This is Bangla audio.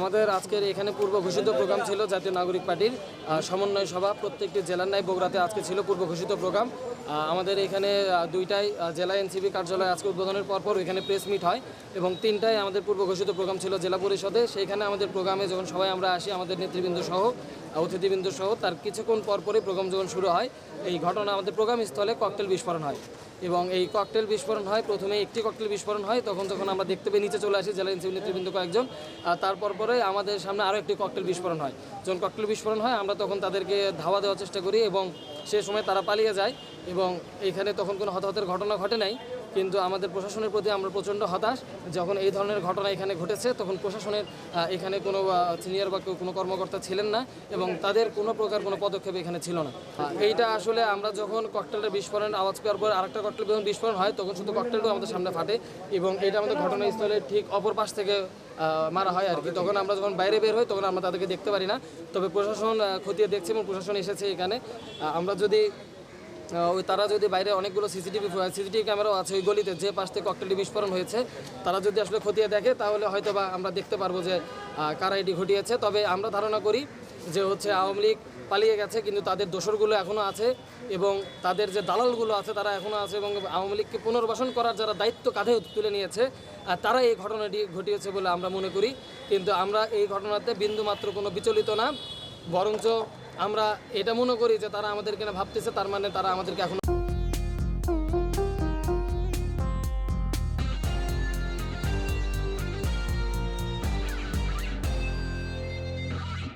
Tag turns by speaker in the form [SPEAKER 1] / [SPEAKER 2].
[SPEAKER 1] আমাদের আজকের এখানে পূর্ব ঘোষিত প্রোগ্রাম ছিল জাতীয় নাগরিক পার্টির সমন্বয় সভা। প্রত্যেকটি জেলার নাই বগুড়াতে আজকে ছিল পূর্ব ঘোষিত প্রোগ্রাম। আমাদের এখানে দুইটাই জেলা এনসিপি কার্যালয় আজকে উদ্বোধনের পরপর এখানে প্রেস মিট হয় এবং তিনটাই আমাদের পূর্ব ঘোষিত প্রোগ্রাম ছিল জেলা পরিষদে। সেইখানে আমাদের প্রোগ্রামে যখন সবাই আমরা আসি, আমাদের নেতৃবৃন্দ সহ অতিথিবৃন্দ সহ তার কিছুক্ষণ পরপরই প্রোগ্রাম যখন শুরু হয়, এই ঘটনা আমাদের প্রোগ্রাম স্থলে ককটেল বিস্ফোরণ হয়। এবং এই ককটেল বিস্ফোরণ হয়, প্রথমে একটি ককটেল বিস্ফোরণ হয়, তখন যখন আমরা দেখতে পেয়ে নিচে চলে আসি জেলা এনসিপি নেতৃবৃন্দ কয়েকজন, আর তারপর পরে আমাদের সামনে আরও একটি ককটেল বিস্ফোরণ হয়। যখন ককটেল বিস্ফোরণ হয়, আমরা তখন তাদেরকে ধাওয়া দেওয়ার চেষ্টা করি এবং সে সময় তারা পালিয়ে যায় এবং এখানে তখন কোনো হতাহতের ঘটনা ঘটে নাই। কিন্তু আমাদের প্রশাসনের প্রতি আমরা প্রচণ্ড হতাশ। যখন এই ধরনের ঘটনা এখানে ঘটেছে, তখন প্রশাসনের এখানে কোনো সিনিয়র বা কোনো কর্মকর্তা ছিলেন না এবং তাদের কোনো প্রকার কোনো পদক্ষেপ এখানে ছিল না। এইটা আসলে আমরা যখন ককটেলটা বিস্ফোরণ আওয়াজ পাওয়ার পর আরেকটা ককটেল যখন বিস্ফোরণ হয়, তখন শুধু ককটেলটাও আমাদের সামনে ফাটে এবং এটা আমাদের ঘটনাস্থলে ঠিক অপর পাশ থেকে মারা হয় আর কি। তখন আমরা যখন বাইরে বের হই, তখন আমরা তাদেরকে দেখতে পারি না। তবে প্রশাসন খতিয়ে দেখছে এবং প্রশাসন এসেছে এখানে। আমরা যদি ওই তারা যদি বাইরে অনেকগুলো সিসিটিভি সিসিটিভি ক্যামেরাও আছে ওই গলিতে যে পাশ থেকে ককটেলটি বিস্ফোরণ হয়েছে, তারা যদি আসলে খতিয়ে দেখে, তাহলে হয়তো বা আমরা দেখতে পারব যে কারা এটি ঘটিয়েছে। তবে আমরা ধারণা করি যে হচ্ছে আওয়ামী লীগ পালিয়ে গেছে, কিন্তু তাদের দোসরগুলো এখনও আছে এবং তাদের যে দালালগুলো আছে তারা এখনও আছে এবং আওয়ামী লীগকে পুনর্বাসন করার যারা দায়িত্ব কাঁধে তুলে নিয়েছে তারা এই ঘটনাটি ঘটিয়েছে বলে আমরা মনে করি। কিন্তু আমরা এই ঘটনাতে বিন্দুমাত্র কোনো বিচলিত না, বরঞ্চ আমরা এটা মনে করি যে তারা আমাদেরকে না ভাবতেছে তার মানে তারা আমাদেরকে এখন